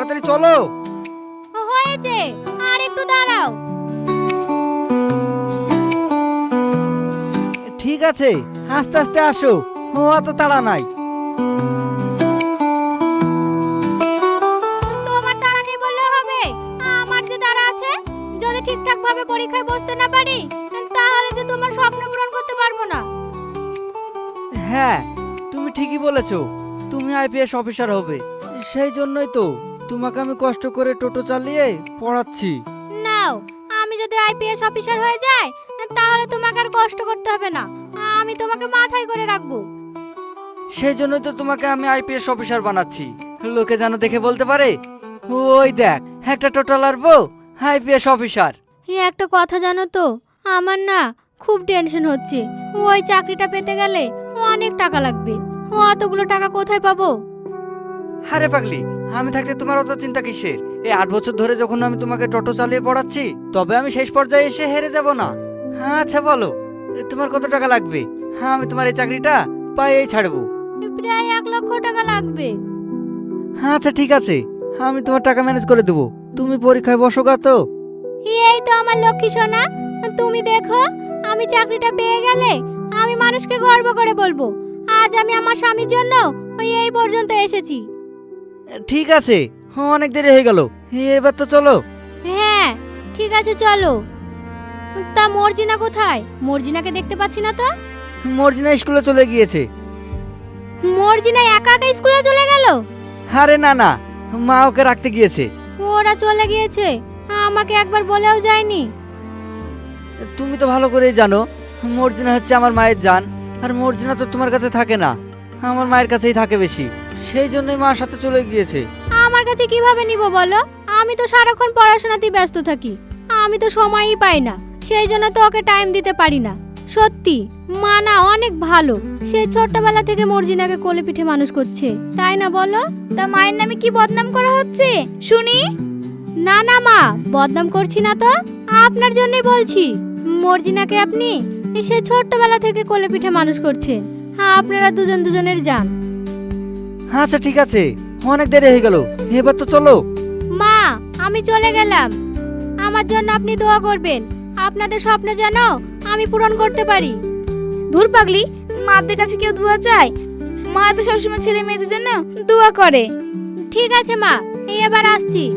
তাড়াতাড়ি চলো। হয়েছে। আর একটু দাঁড়াও। ঠিক আছে আস্তে আস্তে আসো। ও অত তাড়া নাই। তোমার তাড়া নেই বললে হবে। আমার যে তাড়া আছে যদি ঠিকঠাক ভাবে পরীক্ষায় বসতে না পারি তাহলে যে তোমার স্বপ্ন পূরণ করতে পারব না। হ্যাঁ তুমি ঠিকই বলেছ। তুমি আইপিএস অফিসার হবে। সেই জন্যই তো। তোমাকে আমি কষ্ট করে টোটো চালিয়ে পড়াচ্ছি। নাও আমি যদি আইপিএস অফিসার হয়ে যাই তাহলে তোমাকে আর কষ্ট করতে হবে না। আমি তোমাকে মাথায় করে রাখব। সেই জন্যই তো তোমাকে আমি আইপিএস অফিসার বানাচ্ছি। লোকে যেন দেখে বলতে পারে ওই দেখ একটা টোটালার বউ আইপিএস অফিসার। এই একটা কথা জানো তো আমার না খুব টেনশন হচ্ছে। ওই চাকরিটা পেতে গেলে অনেক টাকা লাগবে। অতগুলো টাকা কোথায় পাবো? আরে পাগলি আমি থাকতে তোমার অত চিন্তা কিসের? এই আট বছর ধরে যখন আমি তোমাকে টোটো চালিয়ে পড়াচ্ছি তবে আমি শেষ পর্যায়ে এসে হেরে যাব না। আচ্ছা বলো তোমার কত টাকা লাগবে? হ্যাঁ আমি তোমার এই চাকরিটা পাইয়েই ছাড়বো। প্রায় এক লক্ষ টাকা লাগবে। হ্যাঁ আচ্ছা ঠিক আছে আমি তোমার টাকা ম্যানেজ করে দেবো। তুমি পরীক্ষায় বসো গা তো। এই তো আমার লক্ষ্মী সোনা তুমি দেখো আমি চাকরিটা পেয়ে গেলে আমি মানুষকে গর্ব করে বলব। আজ আমি আমার স্বামীর জন্য ওই এই পর্যন্ত এসেছি। ঠিক আছে। অনেক দেরি হয়ে গেল। এবার তো চলো। হ্যাঁ ঠিক আছে চলো। তা মর্জিনা কোথায়? মর্জিনাকে দেখতে পাচ্ছি না তো? মর্জিনা স্কুলে চলে গিয়েছে। মর্জিনা একা একা স্কুলে চলে গেল? আরে না না মা ওকে রাখতে গিয়েছে। ওরা চলে গিয়েছে। আমাকে একবার বলেও যায়নি। তুমি তো ভালো করেই জানো মর্জিনা হচ্ছে আমার মায়ের জান। আর মর্জিনা তো তোমার কাছে থাকে না। আমার মায়ের কাছেই থাকে বেশি। সেই জন্যই মার সাথে চলে গিয়েছে। আমার কাছে কীভাবে নিব বলো? আমি তো সারাক্ষণ পড়াশোনাতেই ব্যস্ত থাকি। আমি তো সময়ই পাই না। সেই জন্য তো ওকে টাইম দিতে পারি না। সত্যি মা না অনেক ভালো। সে ছোট্টবেলা থেকে মর্জিনাকে কোলে পিঠে মানুষ করছে। তাই না বলো? তা মায়ের নামে কি বদনাম করা হচ্ছে? শুনি। না না মা বদনাম করছি না তো। আপনার জন্যই বলছি। মর্জিনাকে আপনি সে ছোট্টবেলা থেকে কোলে পিঠে মানুষ করছে। হ্যাঁ আপনারা দুজন দুজনের যান আচ্ছা ঠিক আছে। অনেক দেরি হয়ে গেল। এবার তো চলো। মা, আমি চলে গেলাম। আমার জন্য আপনি দোয়া করবেন। আপনাদের স্বপ্ন যেন আমি পূরণ করতে পারি। ধুর পাগলি, মাদের কাছে কেউ দোয়া চায়? মা তো সবসময় ছেলে মেয়েদের জন্য দোয়া করে। ঠিক আছে, মা। এই এবার আসছি।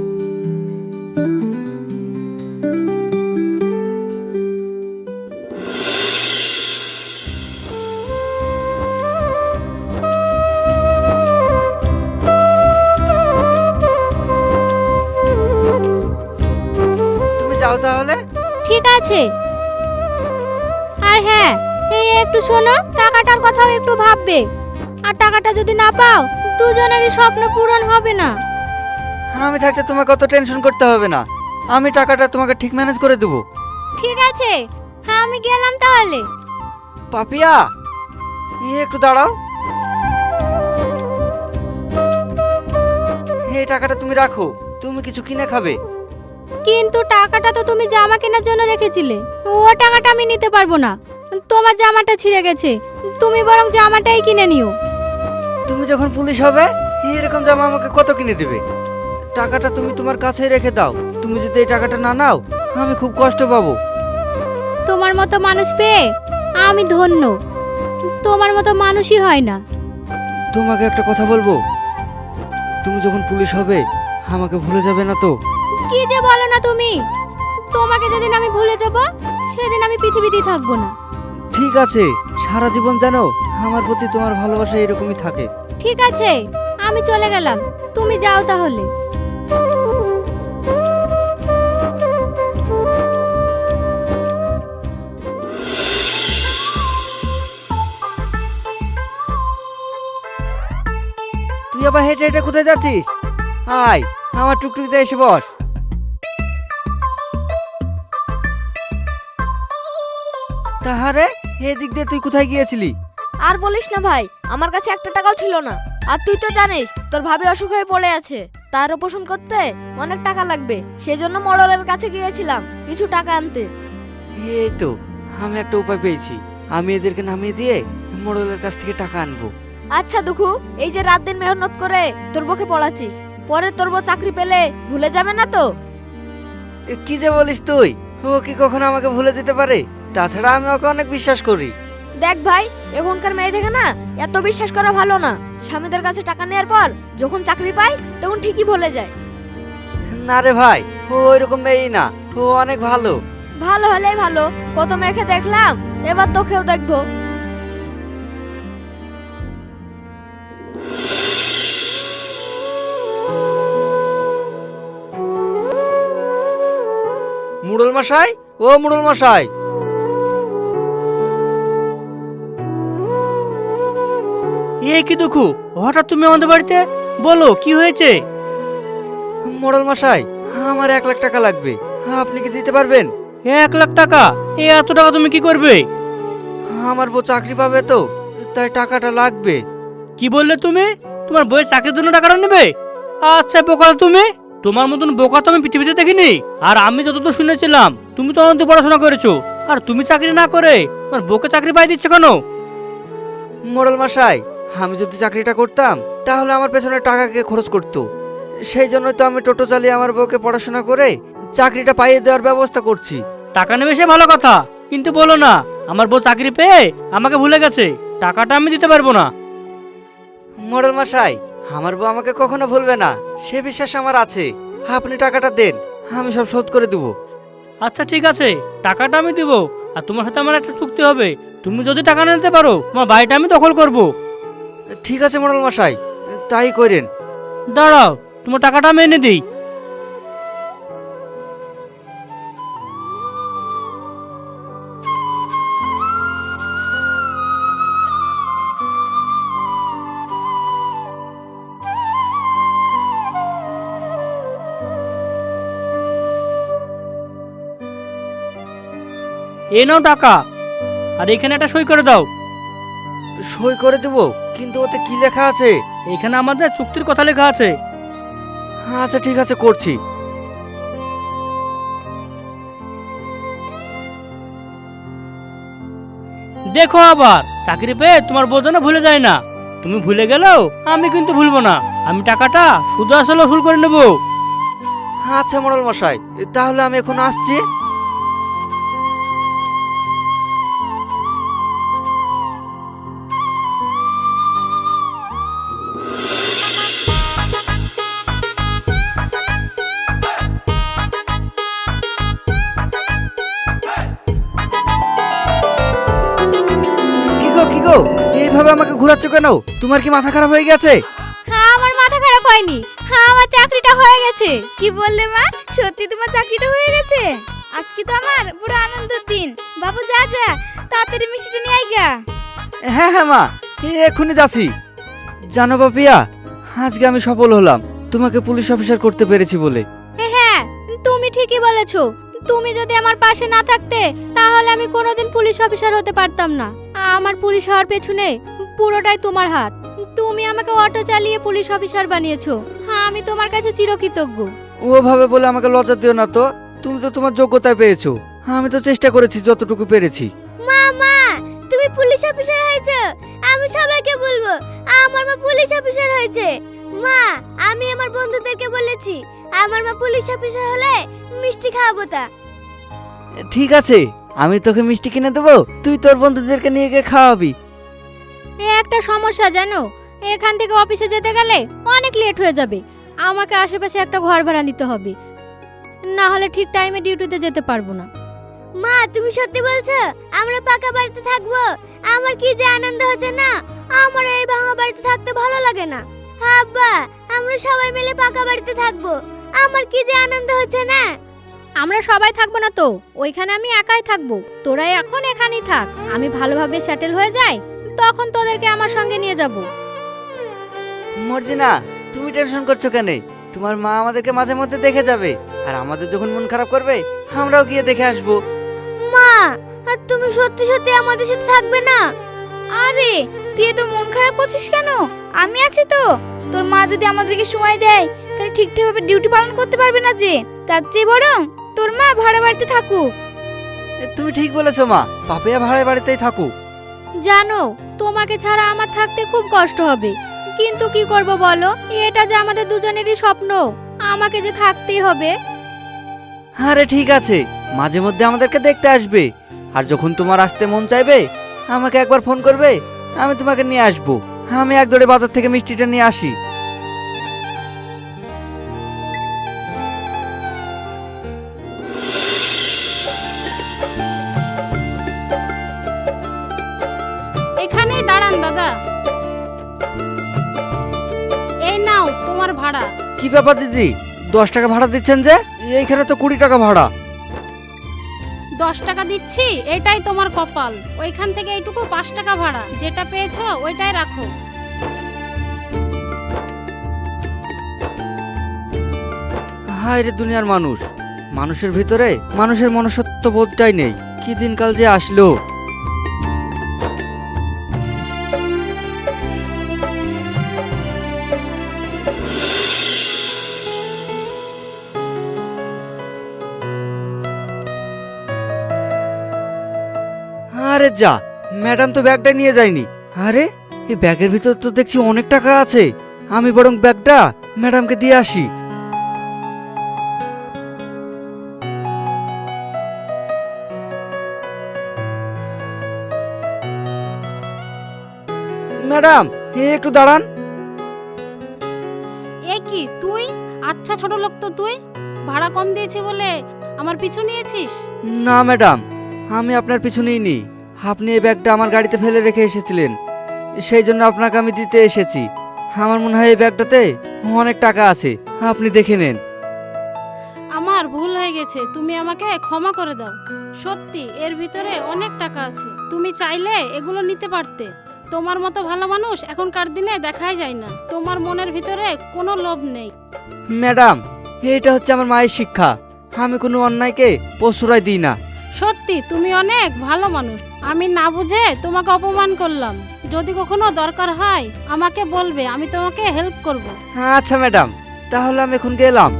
একটু শোনো টাকাটার কথাও একটু ভাববে। আর টাকাটা যদি না পাও দুজনেরই স্বপ্ন পূরণ হবে না। আমি থাকতে তোমাকে অত টেনশন করতে হবে না। আমি টাকাটা তোমাকে ঠিক ম্যানেজ করে দেবো। ঠিক আছে। হ্যাঁ আমি গেলাম তাহলে। পাপিয়া এই একটু দাঁড়াও। এই টাকাটা তুমি রাখো তুমি কিছু কিনে খাবে। কিন্তু টাকাটা তো তুমি জামা কেনার জন্য রেখেছিলে। ও টাকাটা আমি নিতে পারব না। তোমার জামাটা ছিঁড়ে গেছে। তুমি বরং জামাটাই কিনে নিও। তুমি যখন পুলিশ হবে এরকম জামা আমাকে কত কিনে দিবে? টাকাটা তুমি তোমার কাছেই রেখে দাও। তুমি যদি এই টাকাটা না নাও আমি খুব কষ্ট পাবো। তোমার মতো মানুষ পেয়ে আমি ধন্য। তোমার মতো মানুষই হয় না। তোমাকে একটা কথা বলব? তুমি যখন পুলিশ হবে আমাকে ভুলে যাবে না তো? কি যে বলো না তুমি? তোমাকে যেদিন আমি ভুলে যাব সেদিন আমি পৃথিবীতেই থাকব না। ঠিক আছে সারা জীবন জানো আমার প্রতি তোমার ভালোবাসা এরকমই থাকে। ঠিক আছে আমি চলে গেলাম তুমি যাও তাহলে। তুই আবার হেঁটে হেঁটে কোথায় যাচ্ছিস? আয় আমার টুকটুকিতে এসে বস। তাহারে এদিক দিয়ে তুই কোথায় গিয়েছিলি? আর বলিস না ভাই আমার কাছে একটা টাকাও ছিল না। আর তুই তো জানিস তোর ভাবি অসুখ হয়ে পড়ে আছে। তার অপারেশন করতে অনেক টাকা লাগবে সেজন্য মডেলের কাছে গিয়েছিলাম কিছু টাকা আনতে। এই তো আমি একটা উপায় পেয়েছি। আমি এদেরকে নামিয়ে দিয়ে মোড়লের কাছ থেকে টাকা আনব। আচ্ছা দুখু এই যে রাত দিন মেহনত করে তোর বউকে পড়াচ্ছিস পরে তোর বউ চাকরি পেলে ভুলে যাবে না তো? কি যে বলিস তুই? ও কি কখনো আমাকে ভুলে যেতে পারে? তাছাড়া আমি ওকে অনেক বিশ্বাস করি। দেখ ভাই এখনকার মেয়ে দেখে না এত বিশ্বাস করা ভালো না। স্বামীদের কাছে টাকা নেওয়ার পর যখন চাকরি পায় তখন ঠিকই ভুলে যায়। না রে ভাই ও ওইরকম মেয়েই না ও অনেক ভালো। ভালো হলেই ভালো কত মেয়েকে দেখলাম এবার তোকেও দেখব। মুড়ল মশাই? ও মুড়ল মশাই। এ কি দুঃখু? হঠাৎ তুমি আমাদের বাড়িতে? বলো কি হয়েছে? মোড়ল মশাই আমার এক লাখ টাকা লাগবে। আপনি কি দিতে পারবেন? এক লাখ টাকা? এ এত টাকা তুমি কি করবে? আমার বউ চাকরি পাবে তো তাই টাকাটা লাগবে। কি বললে তুমি? তোমার বইয়ের চাকরির জন্য টাকাটা নেবে? আচ্ছা বোকা তুমি। তোমার মতন বোকা তো আমি পৃথিবীতে দেখিনি। আর আমি যতদূর শুনেছিলাম তুমি তো অনন্ত পড়াশোনা করেছ। আর তুমি চাকরি না করে তোমার বউকে চাকরি পাই দিচ্ছ কেন? মোড়ল মশাই আমি যদি চাকরিটা করতাম তাহলে আমার পেছনে টাকা কে খরচ করতো? সেই জন্য তো আমি টোটো চালিয়ে আমার বউকে পড়াশোনা করে চাকরিটা পাইয়ে দেওয়ার ব্যবস্থা করছি। টাকা নেবে সে ভালো কথা কিন্তু বলো না আমার বউ চাকরি পেয়ে আমাকে ভুলে গেছে টাকাটা আমি দিতে পারব না। মোড়ল মশাই আমার বউ আমাকে কখনো ভুলবে না সে বিশ্বাস আমার আছে। আপনি টাকাটা দেন আমি সব শোধ করে দেবো। আচ্ছা ঠিক আছে টাকাটা আমি দিব আর তোমার সাথে আমার একটা চুক্তি হবে তুমি যদি টাকা না দিতে পারো তোমার বাড়িটা আমি দখল করব। ঠিক আছে মোড়ল মশাই, তাই করেন। দাঁড়াও, তোমার টাকাটা আমি এনে দিই। এ নাও টাকা, আর এখানে একটা সই করে দাও। সই করে দেবো কিন্তু ওতে কি লেখা আছে? এখানে আমাদের চুক্তির কথা লেখা আছে। আচ্ছা ঠিক আছে করছি। দেখো আবার চাকরি পেয়ে তোমার বউ যেন ভুলে যায় না। তুমি ভুলে গেলেও আমি কিন্তু ভুলবো না। আমি টাকাটা শুধু আসলে ওসুল করে নেব। আচ্ছা মোড়ল মশাই তাহলে আমি এখন আসছি। ঘোরাচ্ছ কেন? তোমার কি মাথা খারাপ হয়ে গেছে? হ্যাঁ আমার মাথা খারাপ হয়নি। হ্যাঁ আমার চাকরিটা হয়ে গেছে। কি বললে মা? সত্যি তোমার চাকরিটা হয়ে গেছে? আজকে তো আমার পুরো আনন্দের দিন। বাবু যা যা তাড়াতাড়ি মিষ্টিটা নিয়ে আইগা হ্যাঁ হ্যাঁ মা এক্ষুনি যাচ্ছি। জানো বাপিয়া আজকে আমি সফল হলাম। তোমাকে পুলিশ অফিসার করতে পেরেছি বলে। হ্যাঁ তুমি ঠিকই বলেছ। তুমি যদি আমার পাশে না থাকতে তাহলে আমি কোনোদিন পুলিশ অফিসার হতে পারতাম না। আমার পুলিশ হওয়ার পেছনে পুরোটাই তোমার হাত। তুমি আমাকে অটো চালিয়ে পুলিশ অফিসার বানিয়েছো। হ্যাঁ আমি তোমার কাছে চিরকৃতজ্ঞ। ওভাবে বলে আমাকে লজ্জা দিও না তো। তুমি তো তোমার যোগ্যতায় পেয়েছ। আমি তো চেষ্টা করেছি যতটুকু পেরেছি। মামা তুমি পুলিশ অফিসার হয়েছো। আমি সবাইকে বলব আমার মা পুলিশ অফিসার হয়েছে। মা আমি আমার বন্ধুদেরকে বলেছি আমার মা পুলিশ অফিসার হলে মিষ্টি খাওয়াবো তা। ঠিক আছে আমি তোকে মিষ্টি কিনে দেবো তুই তোর বন্ধুদেরকে নিয়ে গিয়ে খাওয়াবি। এ একটা সমস্যা জানো? এখান থেকে অফিসে যেতে গেলে অনেক লেট হয়ে যাবে। আমাকে আশেপাশে একটা ঘর ভাড়া নিতে হবে। না হলে ঠিক টাইমে ডিউটিতে যেতে পারব না। মা তুমি সত্যি বলছো? আমরা পাকা বাড়িতে থাকব? আমার কি যে আনন্দ হচ্ছে না? আমার এই ভাঙা বাড়িতে থাকতে ভালো লাগে না। আব্বা আমরা সবাই মিলে পাকা বাড়িতে থাকব। আমার কি যে আনন্দ হচ্ছে না? আমরা সবাই থাকব না তো? ওইখানে আমি একাই থাকব। তোরা এখন এখানেই থাক। আমি ভালোভাবে সেটেল হয়ে যাই। তখন তোদেরকে আমার সঙ্গে নিয়ে যাব। মর্জিনা তুমি টেনশন করছ কেন? তোমার মা আমাদেরকে মাঝে মধ্যে দেখে যাবে। আর আমাদের যখন মন খারাপ করবে আমরাও গিয়ে দেখে আসব। মা আর তুমি সত্যি সত্যি আমাদের সাথে থাকবে না? আরে তুই তো মন খারাপ করছিস কেন? আমি আছি তো। তোর মা যদি আমাদেরকে সময় দেয় তাহলে ঠিকঠাকভাবে ডিউটি পালন করতে পারবে না যে। তার চেয়ে বরং তোর মা ভাড়া বাড়িতে থাকুক। তুমি ঠিক বলেছ মা। পাপিয়া ভাড়া বাড়িতেই থাকুক। জানো, তোমাকে ছাড়া আমার থাকতে খুব কষ্ট হবে। কিন্তু কি করব বলো? এটা যে আমাদের দুজনেরই স্বপ্ন। আমাকে যে থাকতেই হবে। আরে ঠিক আছে, মাঝে মধ্যে আমাদেরকে দেখতে আসবে। আর যখন তোমার আসতে মন চাইবে, আমাকে একবার ফোন করবে, আমি তোমাকে নিয়ে আসব। আমি এক দৌড়ে বাজার থেকে মিষ্টিটা নিয়ে আসি। ব্যাপার দিদি? দশ টাকা ভাড়া দিচ্ছেন যে? এইখানে তো কুড়ি টাকা ভাড়া। দশ টাকা দিচ্ছি এটাই তোমার কপাল। ওইখান থেকে এইটুকু পাঁচ টাকা ভাড়া। যেটা পেয়েছ ওইটাই রাখো। হায় রে দুনিয়ার মানুষ। মানুষের ভিতরে মানুষের মনুষ্যত্ব বোধটাই নেই। কি দিনকাল যে আসলো। যা ম্যাডাম তো ব্যাগটা নিয়ে যায়নি। আরে এই ব্যাগের ভিতর তো দেখছি অনেক টাকা আছে। আমি বরং ব্যাগটা ম্যাডামকে দিয়ে আসি। ম্যাডাম এ একটু দাঁড়ান। এ কি তুই? আচ্ছা ছোট লোক তো তুই। ভাড়া কম দিয়েছি বলে আমার পিছু নিয়েছিস? না ম্যাডাম আমি আপনার পিছু নিইনি। আপনি এই ব্যাগটা আমার গাড়িতে ফেলে রেখে এসেছিলেন। সেই জন্য আপনাকে আমি দিতে এসেছি। আমার মনে হয় এই ব্যাগটাতে অনেক টাকা আছে। আপনি দেখে নেন। আমার ভুল হয়ে গেছে। তুমি আমাকে ক্ষমা করে দাও। সত্যি এর ভিতরে অনেক টাকা আছে। তুমি চাইলে এগুলো নিতে পারতে। তোমার মতো ভালো মানুষ এখনকার দিনে দেখাই যায় না। তোমার মনের ভিতরে কোনো লোভ নেই। ম্যাডাম এটা হচ্ছে আমার মায়ের শিক্ষা। আমি কোনো অন্যায়কে প্রশ্রয় দিই না। সত্যি তুমি অনেক ভালো মানুষ। আমি না বুঝে তোমাকে অপমান করলাম। যদি কখনো দরকার হয় আমাকে বলবে আমি তোমাকে হেল্প করব। আচ্ছা ম্যাডাম তাহলে আমি এখন গেলাম।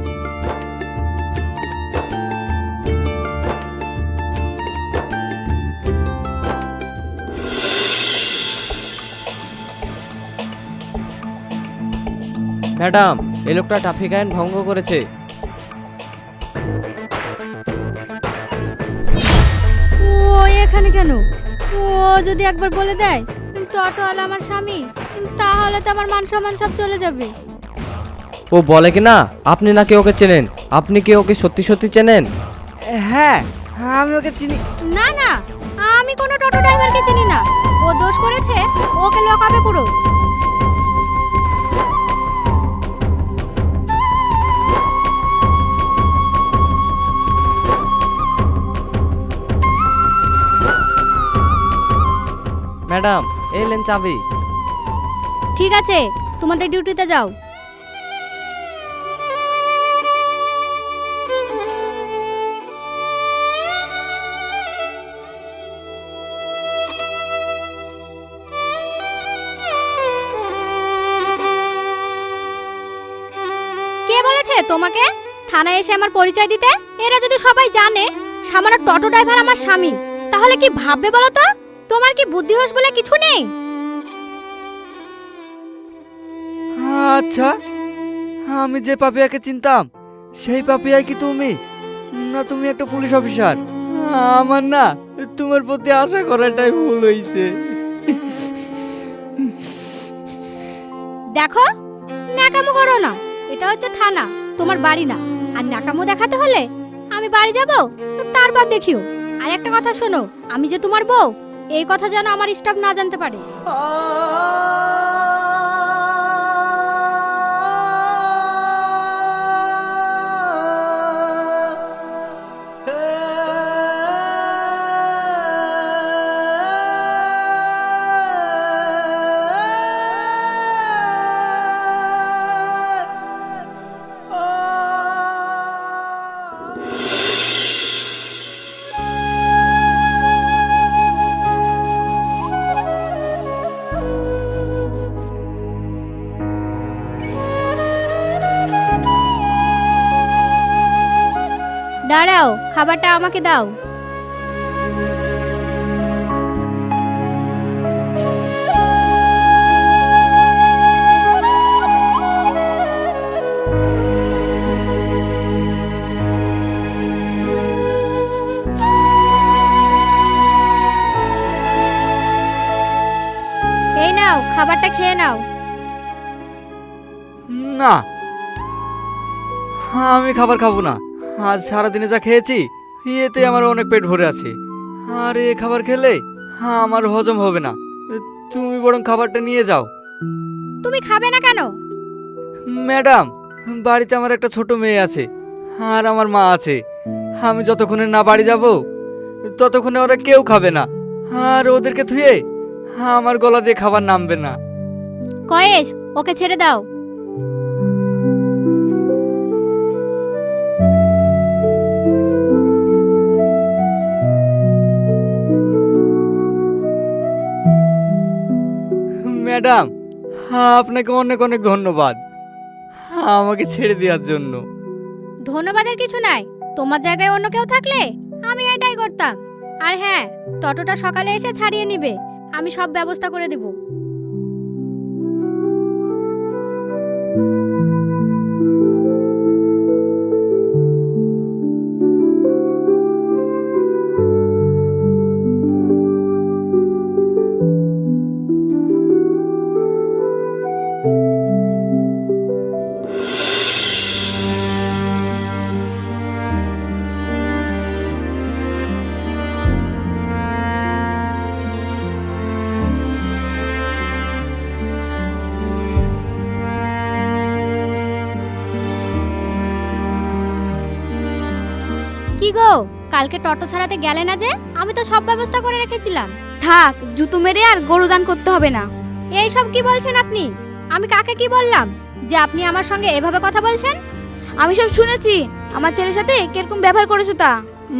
ম্যাডাম এই লোকটা ট্রাফিক আইন ভঙ্গ করেছে। যদি একবার বলে দেয় কিন্তু অটোওয়ালা আমার স্বামী তাহলে তো আমার মান সম্মান সব চলে যাবে। ও বলে কি না? আপনি নাকি ওকে চেনেন? আপনি কি ওকে সত্যি সত্যি চেনেন? হ্যাঁ আমি ওকে চিনি। না না আমি কোনো টোটো ড্রাইভারকে চিনি না। ও দোষ করেছে ওকে লকাবে পুরো। ম্যাডাম, এলেন চাবি। ঠিক আছে, তোমাদের ডিউটিতে যাও। কে বলেছে তোমাকে? থানায় এসে আমার পরিচয় দিতে? এরা যদি সবাই জানে, সামান্য টোটো ড্রাইভার আমার স্বামী, তাহলে কি ভাববে বলো তো? তোমার কি বুদ্ধি হোস বলে কিছু নেই? আচ্ছা আমি যে পাপিয়াকে চিনতাম সেই পাপিয়াই কি তুমি? না তুমি একটা পুলিশ অফিসার। আমার না তোমার প্রতি আশা করাটাই ভুল হয়েছে দেখো ন্যাকামো করো না। এটা হচ্ছে থানা তোমার বাড়ি না। আর ন্যাকামো দেখাতে হলে আমি বাড়ি যাব তারপর দেখিও। আর একটা কথা শোনো আমি যে তোমার বউ এই কথা যেন আমার স্টাফ না জানতে পারে। দাঁড়াও খাবারটা আমাকে দাও। এই নাও খাবারটা খেয়ে নাও। না আমি খাবার খাব না। আজ সারাদিনে যা খেয়েছি এতে আমার অনেক পেট ভরে আছে। আর এ খাবার খেলে আমার হজম হবে না। তুমি বরং খাবারটা নিয়ে যাও। তুমি খাবে না কেন? ম্যাডাম বাড়িতে আমার একটা ছোট মেয়ে আছে আর আমার মা আছে। আমি যতক্ষণে না বাড়ি যাব ততক্ষণে ওরা কেউ খাবে না। আর ওদেরকে থুয়ে আমার গলা দিয়ে খাবার নামবে না। কয়েস ওকে ছেড়ে দাও। ম্যাডাম আপনাকে অনেক অনেক ধন্যবাদ। আমাকে ছেড়ে দেওয়ার জন্য। ধন্যবাদের কিছু নাই। তোমার জায়গায় অন্য কেউ থাকলে আমি এটাই করতাম। আর হ্যাঁ টটোটা সকালে এসে ছাড়িয়ে নিবে। আমি সব ব্যবস্থা করে দেব। কালকে টটো ছাড়াতে গেলে না যে? আমি তো সব ব্যবস্থা করে রেখেছিলাম। থাক জুতো মেরে আর গরু দান করতে হবে না। এই সব কি বলছেন আপনি? আমি কাকে কি বললাম? যে আপনি আমার সঙ্গে এভাবে কথা বলছেন? আমি সব শুনেছি। আমার ছেলের সাথে কীরকম ব্যবহার করেছ তা?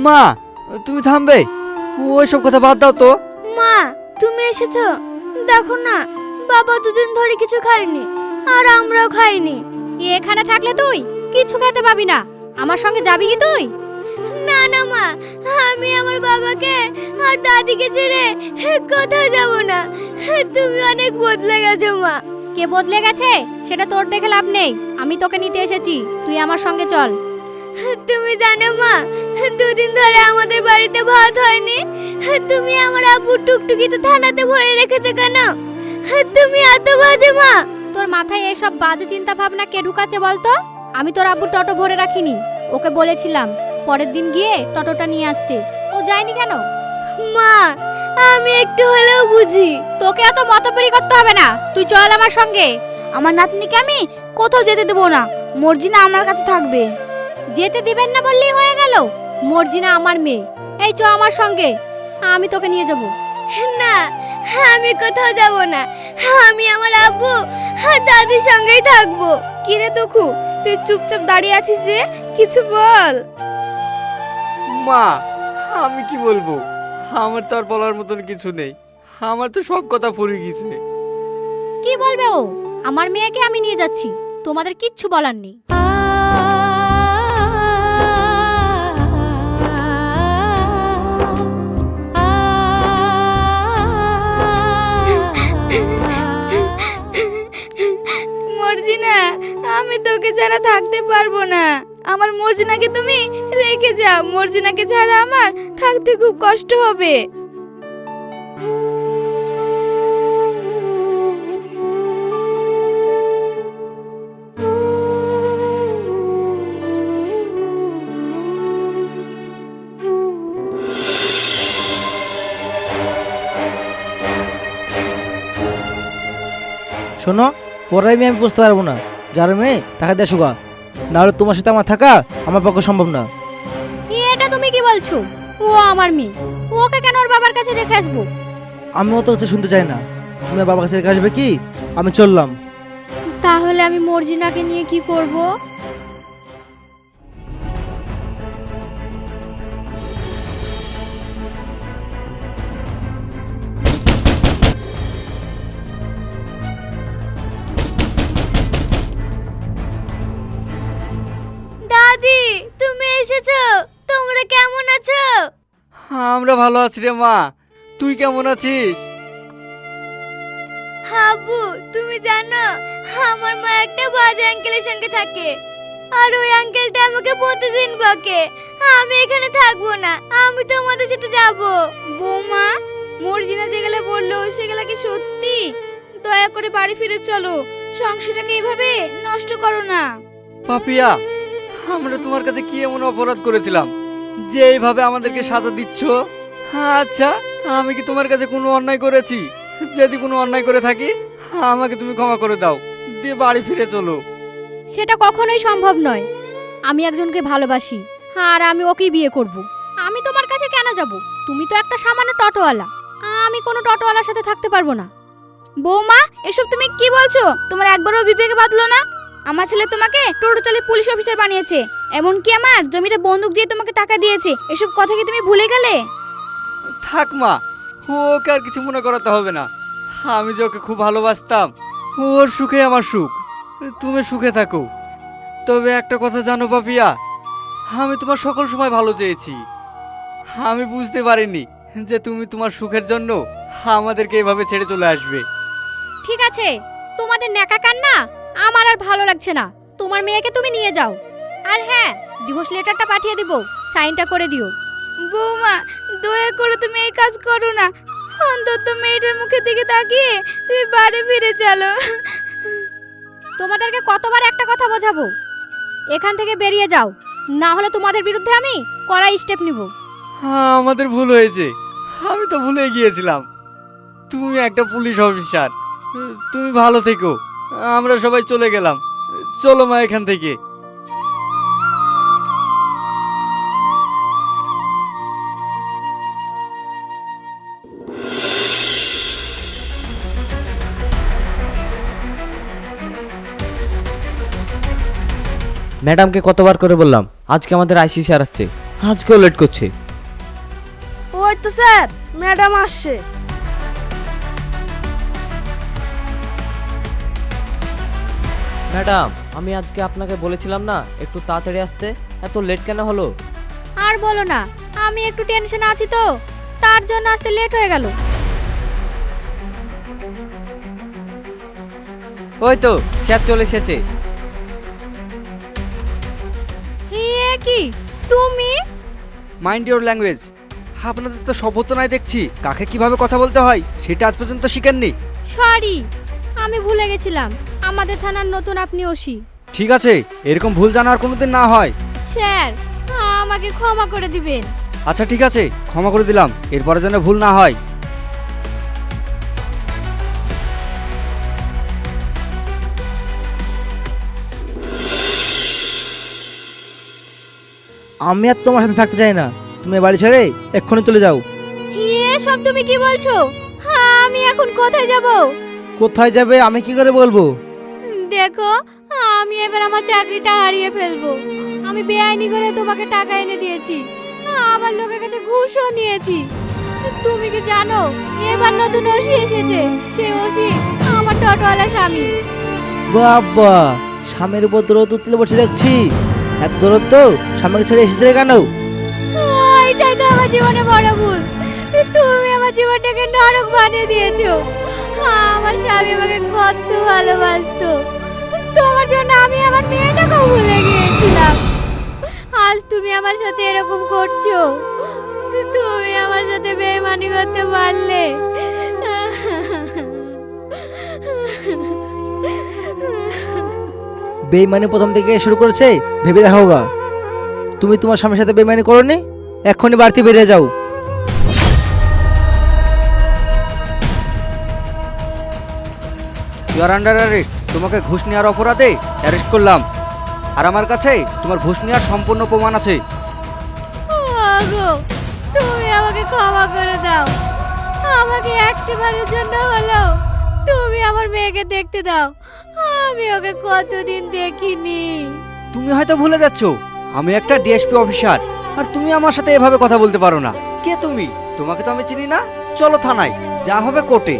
মা তুমি থামবে? ওই সব কথা বাদ দাও তো। মা তুমি এসেছ? দেখো না বাবা দুদিন ধরে কিছু খায়নি আর আমরাও খাইনি। এখানে থাকলে তুই কিচ্ছু খেতে পাবি না। আমার সঙ্গে যাবি কি তুই? না মা আমি আমার বাবাকে আর দাদিকে ছেড়ে কোথাও যাব না। তুমি অনেক বদলে গেছো মা। কে বদলে গেছে? সেটা তোর দেখে লাভ নেই। আমি তোকে নিতে এসেছি। তুই আমার সঙ্গে চল। তুমি জানো মা দুদিন ধরে আমাদের বাড়িতে ভাত হয়নি। তুমি আমার আব্বু টুকটুকিতে থানাতে ভরে রেখেছো কেন? তুমি এত বাজে মা। তোর মাথায় এসব বাজে চিন্তা ভাবনা কে ঢুকাচ্ছে বলতো? আমি তোর আব্বু টটো ভরে রাখিনি। ওকে বলেছিলাম। পরের দিন গিয়ে টটোটা নিয়ে আসতে। ও যায়নি কেন? মা আমি একটু হলেও বুঝি। তোকে এত মতপরি করতে হবে না। তুই চল আমার সঙ্গে। আমার নাতনিকে আমি কোথাও যেতে দেবো না। মর্জিনা আমার কাছে থাকবে। যেতে দিবেন না বললেই হয়ে গেল। মর্জিনা আমার মেয়ে। এই চ আমার সঙ্গে। আমি তোকে নিয়ে যাব। না আমি কোথাও যাব না। আমি আমার আব্বু আর দাদির সঙ্গেই থাকব। কিরে দুখু তুই চুপচাপ দাঁড়িয়ে আছিস যে কিছু বল। মা আমি কি বলব? আমার তো আর বলার মতন কিছু নেই। আমার তো সব কথা ফুরিয়ে গেছে। কি বলবে ও? আমার মেয়েকে আমি নিয়ে যাচ্ছি। তোমাদের কিচ্ছু বলার নেই। মর্জিনা আমি তোকে ছাড়া থাকতে পারব না। আমার মর্জিনাকে তুমি রেখে যাও। মর্জিনাকে ছাড়া আমার থাকতে খুব কষ্ট হবে। শোনো, পরে মেয়ে আমি বুঝতে পারব না। যার মেয়ে, তাকে দেশো গা নাহলে তোমার সাথে আমার থাকা আমার পক্ষে সম্ভব না। এটা তুমি কি বলছো? ও আমার মেয়ে। ওকে কেন ওর বাবার কাছে রেখে আসব? আমি অত কিছু শুনতে চাই না। তুমি বাবার কাছে রেখে আসবে কি? আমি চললাম। তাহলে আমি মর্জিনাকে নিয়ে কি করব? আমরা ভালো আছি রে মা। তুই কেমন আছিস? আব্বু তুমি জানো আমার মা একটা বাজে আঙ্কেলের সঙ্গে থাকে। আর ওই আঙ্কেলটা আমাকে প্রতিদিন বকে। আমি এখানে থাকব না আমি তোমাদের সাথে যাব। বৌমা মর্জিনা যেগুলো বলল সেগুলো কি সত্যি? দয়া করে বাড়ি ফিরে চলো। সংসারটাকে এইভাবে নষ্ট করো না। পাপিয়া আমরা তোমার কাছে কি এমন অপরাধ করেছিলাম? যে এইভাবে আমাদেরকে সাজা দিচ্ছ? আচ্ছা আমি কি তোমার কাছে কোনো অন্যায় করেছি? যদি কোনো অন্যায় করে থাকি, আমাকে তুমি ক্ষমা করে দাও। দিয়ে বাড়ি ফিরে চলো। সেটা কখনোই সম্ভব নয়। আমি একজনকে ভালোবাসি, আর আমি ওকেই বিয়ে করব। আমি তোমার কাছে কেন যাব? তুমি তো একটা সামান্য টটোওয়ালা আমি কোনো টটোওয়ালার সাথে থাকতে পারব না। বৌমা, এসব তুমি কি বলছো? তোমার একবারও বিবেকে বাঁধলো না? আমার ছেলে তোমাকে টোটো চালিয়ে পুলিশ অফিসার বানিয়েছে। এমনকি আমার জমিতে বন্দুক দিয়ে তোমাকে টাকা দিয়েছে। এসব কথা কি তুমি ভুলে গেলে? থাক মা ওকে আর কিছু মনে করাতে হবে না। আমি যে ওকে খুব ভালোবাসতাম ওর সুখে আমার সুখ। তুমি সুখে থাকো। তবে একটা কথা জানো পাপিয়া আমি তোমার সকল সময় ভালো চেয়েছি। আমি বুঝতে পারিনি যে তুমি তোমার সুখের জন্য আমাদেরকে এভাবে ছেড়ে চলে আসবে। ঠিক আছে তোমাদের ন্যাকা কান্না? আমার আর ভালো লাগছে না। তোমার মেয়েকে তুমি নিয়ে যাও। আর হ্যাঁ ডিভোর্স লেটারটা পাঠিয়ে দিব। সাইনটা করে দিও। বৌমা দয়া করে তুমি এই কাজ করো না। অন্তত মেয়েটার মুখের দিকে তাকিয়ে তুমি বাড়ি ফিরে চলো। তোমাদেরকে কতবার একটা কথা বোঝাবো? এখান থেকে বেরিয়ে যাও। না হলে তোমাদের বিরুদ্ধে আমি কড়া স্টেপ নিব। আমাদের ভুল হয়েছে। আমি তো ভুলে গিয়েছিলাম। তুমি একটা পুলিশ অফিসার তুমি ভালো থেকো। আমরা সবাই চলে গেলাম। চলো মা এখান থেকে। ম্যাডামকে কতবার করে বললাম আজকে আমাদের আইসি স্যার আসছে। আজকেও লেট করছে। ওই তো স্যার ম্যাডাম আসছে। ম্যাডাম আমি আজকে আপনাকে বলেছিলাম না একটু তাড়াতাড়ি আসতে? এত লেট কেন হলো? আর বলো না আমি একটু টেনশনে আছি তো তার জন্য আসতে লেট হয়ে গেল। ওই তো স্যার চলে এসেছে। এ কি তুমি? মাইন্ড ইওর ল্যাঙ্গুয়েজ আপনাদের তো সভ্যতা নাই দেখছি কাকে কীভাবে কথা বলতে হয় সেটা আজ পর্যন্ত শিখেননি। সরি আমি ভুলে গেছিলাম। আমাদের থানার নতুন আপনি ওসি। ঠিক আছে এরকম ভুল জানা আর কোনোদিন না হয়। স্যার আমাকে ক্ষমা করে দিবেন। আচ্ছা ঠিক আছে ক্ষমা করে দিলাম এরপরে যেন ভুল না হয়। আমি আর তোমার সাথে থাকতে চাই না। তুমি এ বাড়ি ছেড়ে এক্ষুনি চলে যাও। সব তুমি কি বলছো? আমি এখন কোথায় যাব? কোথায় যাবে আমি কি করে বলব? দেখো আমি এবার আমার চাকরিটা হারিয়ে ফেলব। আমি বেআইনি করে তোমাকে টাকা এনে দিয়েছি। আমার লোকের কাছে ঘুষও নিয়েছি। তুমি কি জানো এবার নতুন ওসি এসেছে। সেই ওসি আমার টোটোওয়ালা স্বামী। বাবা স্বামীর উপর দৌড় তুলে বসে দেখছি। এত দৌড় তো স্বামীকে ছেড়ে এসেছে কেন? ওইটাই তো আমার জীবনে বড় ভুল। তুমি আমার জীবনটাকে নরক বানিয়ে দিয়েছ। আমার স্বামী আমাকে কত ভালোবাসতো। তোমার জন্য আমি আমার মেয়েটাকেও ভুলে গিয়েছিলাম। আজ তুমি আমার সাথে এরকম করছ। তুমি আমার সাথে বেইমানি করতে পারলে। বেইমানি প্রথম থেকে শুরু করেছে ভেবে দেখো গা। তুমি তোমার স্বামীর সাথে বেইমানি করনি? এক্ষুনি বাড়তি বেরিয়ে যাও। ইউ আর আন্ডার অ্যারেস্ট তোমাকে ঘুষ নেওয়ার অপরাধে অ্যারেস্ট করলাম। আর আমার কাছে তোমার ঘুষ নেওয়ার সম্পূর্ণ প্রমাণ আছে। তুমি আমাকে ক্ষমা করে দাও। আমাকে একটিবারের জন্য হলেও তুমি আমার মেয়েকে দেখতে দাও। আমি ওকে কতদিন দেখিনি। তুমি হয়তো ভুলে যাচ্ছ আমি একটা ডিএসপি অফিসার আর তুমি আমার সাথে এভাবে কথা বলতে পারো না। কে তুমি? তোমাকে তো আমি চিনি না। চলো থানায় যা হবে কোর্টে।